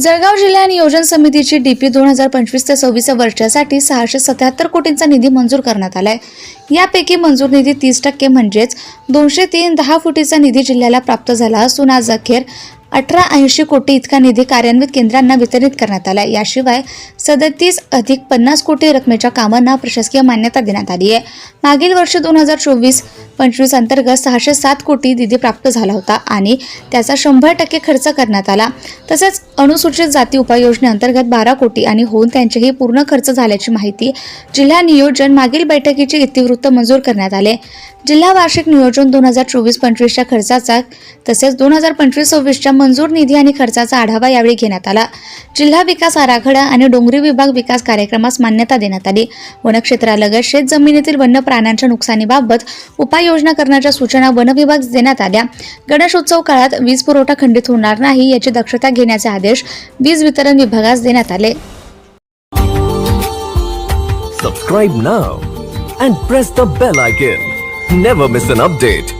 जळगाव जिल्हा नियोजन समितीची डीपी दोन हजार पंचवीस ते सव्वीस वर्षासाठी सहाशे सत्याहत्तर कोटींचा निधी मंजूर करण्यात आला आहे यापैकी मंजूर निधी तीस टक्के म्हणजेच दोनशे तीन दहा फुटीचा निधी जिल्ह्याला प्राप्त झाला असून आज अखेर अठरा ऐंशी कोटी इतका निधी कार्यान्वित केंद्रांना वितरित करण्यात आला याशिवाय सदतीस अधिक पन्नास कोटी रकमेच्या कामांना प्रशासकीय मान्यता देण्यात आली आहे. मागील वर्ष दोन हजार चोवीस पंचवीस अंतर्गत सहाशे सात कोटी निधी प्राप्त झाला होता आणि त्याचा शंभर टक्के खर्च करण्यात आला. तसेच अनुसूचित जाती उपाययोजनेअंतर्गत बारा कोटी आणि होऊन त्यांचेही पूर्ण खर्च झाल्याची माहिती जिल्हा नियोजन मागील बैठकीचे इतिवृत्त मंजूर करण्यात आले. जिल्हा वार्षिक नियोजन दोन हजार चोवीस पंचवीसच्या खर्चाचा तसेच दोन हजार पंचवीस सव्वीसच्या मंजूर निधी आणि खर्चाचा आढावा यावेळी घेण्यात आला. जिल्हा विकास आराखडा आणि डोंगरी विभाग विकास कार्यक्रमास मान्यता देण्यात आली. वनक्षेत्रालगत शेत जमिनीतील वन्य प्राण्यांच्या नुकसानीबाबत उपाययोजना करण्याच्या सूचना वन विभाग देण्यात आल्या. गणेशोत्सव काळात वीज पुरवठा खंडित होणार नाही याची दक्षता घेण्याचे आदेश वीज वितरण विभागास देण्यात आले Subscribe now and press the bell icon. Never miss an update.